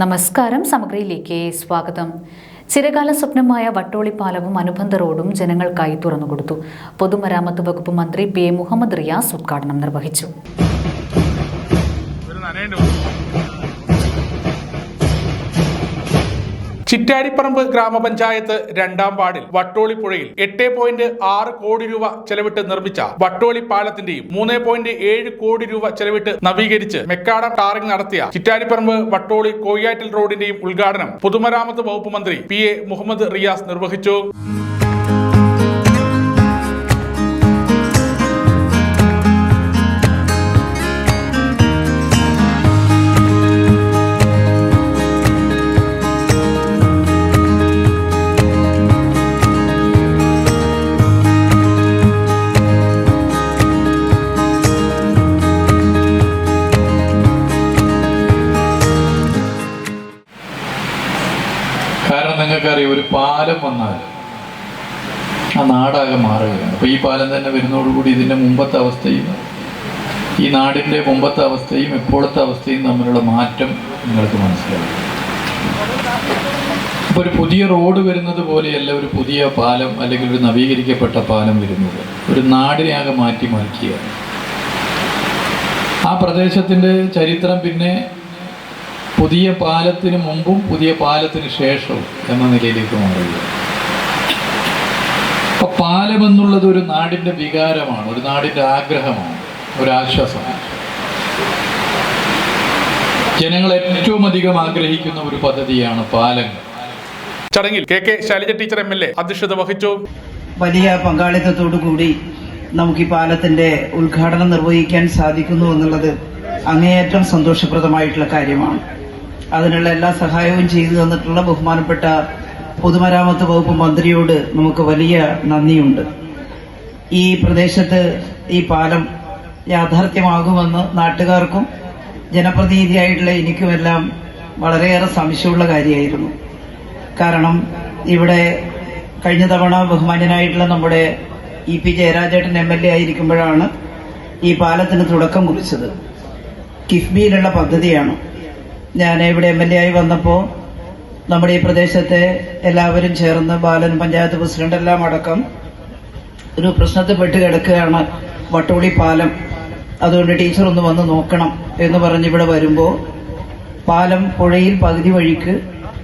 നമസ്കാരം സമഗ്രയിലേക്ക് സ്വാഗതം. ചിരകാല സ്വപ്നമായ വട്ടോളിപ്പാലവും അനുബന്ധ റോഡും ജനങ്ങൾക്കായി തുറന്നുകൊടുത്തു പൊതുമരാമത്ത് വകുപ്പ് മന്ത്രി പി മുഹമ്മദ് റിയാസ് ഉദ്ഘാടനം നിർവഹിച്ചു. ചിറ്റാരിപ്പറമ്പ് ഗ്രാമപഞ്ചായത്ത് രണ്ടാം വാർഡിൽ വട്ടോളിപ്പുഴയിൽ എട്ട് പോയിന്റ് ആറ് കോടി രൂപ ചെലവിട്ട് നിർമ്മിച്ച വട്ടോളി പാലത്തിന്റെയും മൂന്ന് പോയിന്റ് ഏഴ് കോടി രൂപ ചെലവിട്ട് നവീകരിച്ച് മെക്കാട ടാറിംഗ് നടത്തിയ ചിറ്റാരിപ്പറമ്പ് വട്ടോളി കോയ്യാറ്റൽ റോഡിന്റെയും ഉദ്ഘാടനം പൊതുമരാമത്ത് വകുപ്പ് മന്ത്രി പി എ മുഹമ്മദ് റിയാസ് നിർവഹിച്ചു. കാരണം നിങ്ങൾക്കറിയാം ഒരു പാലം വന്നാൽ ആ നാടാകെ മാറുകയാണ്. അപ്പോൾ ഈ പാലം തന്നെ വരുന്നതോടുകൂടി ഇതിന്റെ മുമ്പത്തെ അവസ്ഥയും ഈ നാടിന്റെ മുമ്പത്തെ അവസ്ഥയും ഇപ്പോഴത്തെ അവസ്ഥയും തമ്മിലുള്ള മാറ്റം നിങ്ങൾക്ക് മനസ്സിലാവും അപ്പോൾ ഒരു പുതിയ റോഡ് വരുന്നത് പോലെയല്ല ഒരു പുതിയ പാലം അല്ലെങ്കിൽ ഒരു നവീകരിക്കപ്പെട്ട പാലം വരുന്നത്. ഒരു നാടിനെ ആകെ മാറ്റി മറിക്കുക ആ പ്രദേശത്തിന്റെ ചരിത്രം പിന്നെ പുതിയ പാലത്തിന് മുമ്പും പുതിയ പാലത്തിന് ശേഷവും എന്ന നിലയിലേക്ക് മാറുക അപ്പൊ പാലം എന്നുള്ളത് ഒരു നാടിന്റെ വികാരമാണ് ഒരു നാടിന്റെ ആഗ്രഹമാണ് ഒരു ആശ്വാസമാണ്. ജനങ്ങൾ ഏറ്റവും അധികം ആഗ്രഹിക്കുന്ന ഒരു പദ്ധതിയാണ് പാലങ്ങൾ ചടങ്ങിൽ K K Shailaja teacher M L A അധ്യക്ഷത വഹിച്ചു. വലിയ പങ്കാളിത്തത്തോടു കൂടി നമുക്ക് ഈ പാലത്തിന്റെ ഉദ്ഘാടനം നിർവഹിക്കാൻ സാധിക്കുന്നു എന്നുള്ളത് അങ്ങേയറ്റം സന്തോഷപ്രദമായിട്ടുള്ള കാര്യമാണ്. അതിനുള്ള എല്ലാ സഹായവും ചെയ്തു തന്നിട്ടുള്ള ബഹുമാനപ്പെട്ട പൊതുമരാമത്ത് വകുപ്പ് മന്ത്രിയോട് നമുക്ക് വലിയ നന്ദിയുണ്ട്. ഈ പ്രദേശത്ത് ഈ പാലം യാഥാർത്ഥ്യമാകുമെന്ന് നാട്ടുകാർക്കും ജനപ്രതിനിധിയായിട്ടുള്ള എനിക്കുമെല്ലാം വളരെയേറെ സംശയമുള്ള കാര്യമായിരുന്നു. കാരണം ഇവിടെ കഴിഞ്ഞ തവണ ബഹുമാന്യനായിട്ടുള്ള നമ്മുടെ ഇ പി ജയരാജേട്ടൻ എം എൽ എ ആയിരിക്കുമ്പോഴാണ് ഈ പാലത്തിന് തുടക്കം കുറിച്ചത്. കിഫ്ബിയിലുള്ള പദ്ധതിയാണ്. ഞാൻ ഇവിടെ എം എൽ എ ആയി വന്നപ്പോൾ നമ്മുടെ ഈ പ്രദേശത്തെ എല്ലാവരും ചേർന്ന് ബാലൻ പഞ്ചായത്ത് പ്രസിഡന്റ് എല്ലാം അടക്കം ഒരു പ്രശ്നത്തിൽ പെട്ട് കിടക്കുകയാണ് വട്ടോളി പാലം. അതുകൊണ്ട് ടീച്ചർ ഒന്ന് വന്ന് നോക്കണം എന്ന് പറഞ്ഞ് ഇവിടെ വരുമ്പോൾ പാലം പുഴയിൽ പകുതി വഴിക്ക്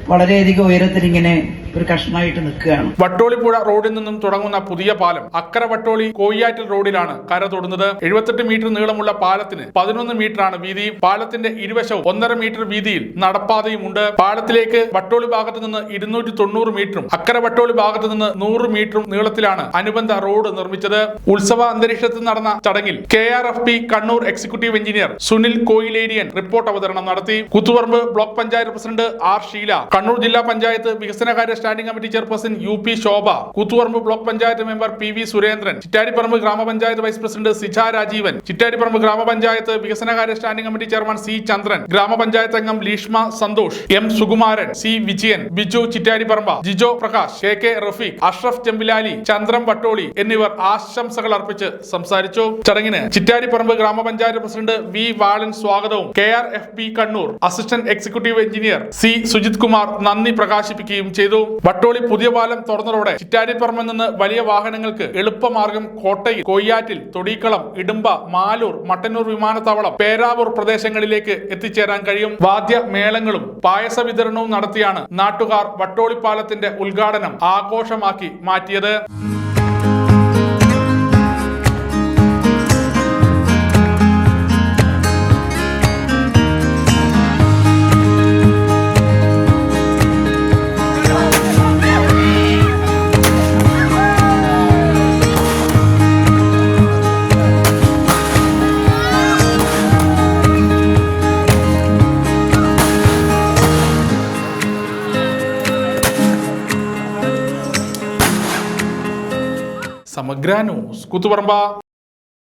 വളരെയധികം ഉയരത്തിൽ ഇങ്ങനെ ഒരു കഷ്ണമായിട്ട് നിൽക്കുകയാണ്. വട്ടോളിപ്പുഴ റോഡിൽ നിന്നും തുടങ്ങുന്ന പുതിയ പാലം അക്കര വട്ടോളി കോയ്യാറ്റൽ റോഡിലാണ് കര തൊടുന്നത്. എഴുപത്തെട്ട് മീറ്റർ നീളമുള്ള പാലത്തിന് പതിനൊന്ന് മീറ്ററാണ് വീതി. പാലത്തിന്റെ ഇരുവശവും ഒന്നര മീറ്റർ വീതിയിൽ നടപ്പാതയും ഉണ്ട് പാലത്തിലേക്ക് വട്ടോളി ഭാഗത്ത് നിന്ന് ഇരുന്നൂറ്റി തൊണ്ണൂറ് മീറ്ററും അക്കര വട്ടോളി ഭാഗത്ത് നിന്ന് നൂറ് മീറ്ററും നീളത്തിലാണ് അനുബന്ധ റോഡ് നിർമ്മിച്ചത്. ഉത്സവ അന്തരീക്ഷത്തിൽ നടന്ന ചടങ്ങിൽ K R F P Kannur executive engineer Sunil Koyileriyan report അവതരണം നടത്തി. Kuthuparamba block panchayat president R Sheela Kannur ജില്ലാ പഞ്ചായത്ത് വികസനകാര്യ standing committee chairperson U P Shobha Koothuparamba block panchayat member P V Surendran Chittariparamba ഗ്രാമപഞ്ചായത്ത് vice president Sija Rajeevan Chittariparamba ഗ്രാമപഞ്ചായത്ത് വികസനകാര്യ standing committee chairman C Chandran ഗ്രാമപഞ്ചായത്ത് അംഗം Leeshma Santhosh M Sukumaran C Vijayan Biju Chittariparamba Jijo Prakash K K Rafeeq Ashraf Chembilali Chandram Vattoli എന്നിവർ ആശംസകൾ അർപ്പിച്ച് സംസാരിച്ചു. ചടങ്ങിന് ചിറ്റാരിപ്പറമ്പ് ഗ്രാമപഞ്ചായത്ത് പ്രസിഡന്റ് വി വാളൻ സ്വാഗതവും K R F P Kannur assistant executive engineer C Sujith Kumar നന്ദി പ്രകാശിപ്പിക്കുകയും ചെയ്തു. വട്ടോളി പുതിയ പാലം തുറന്നതോടെ ചിറ്റാരിപ്പറമ്പിൽ നിന്ന് വലിയ വാഹനങ്ങൾക്ക് എളുപ്പമാർഗം കോട്ടയിൽ കൊയ്യാറ്റിൽ തൊടീക്കളം ഇടുമ്പ മാലൂർ മട്ടന്നൂർ വിമാനത്താവളം പേരാവൂർ പ്രദേശങ്ങളിലേക്ക് എത്തിച്ചേരാൻ കഴിയും. വാദ്യ മേളങ്ങളും പായസ വിതരണവും നടത്തിയാണ് നാട്ടുകാർ വട്ടോളി പാലത്തിന്റെ ഉദ്ഘാടനം ആഘോഷമാക്കി മാറ്റിയത്. സമഗ്ര ന്യൂസ് കുത്തുപറമ്പ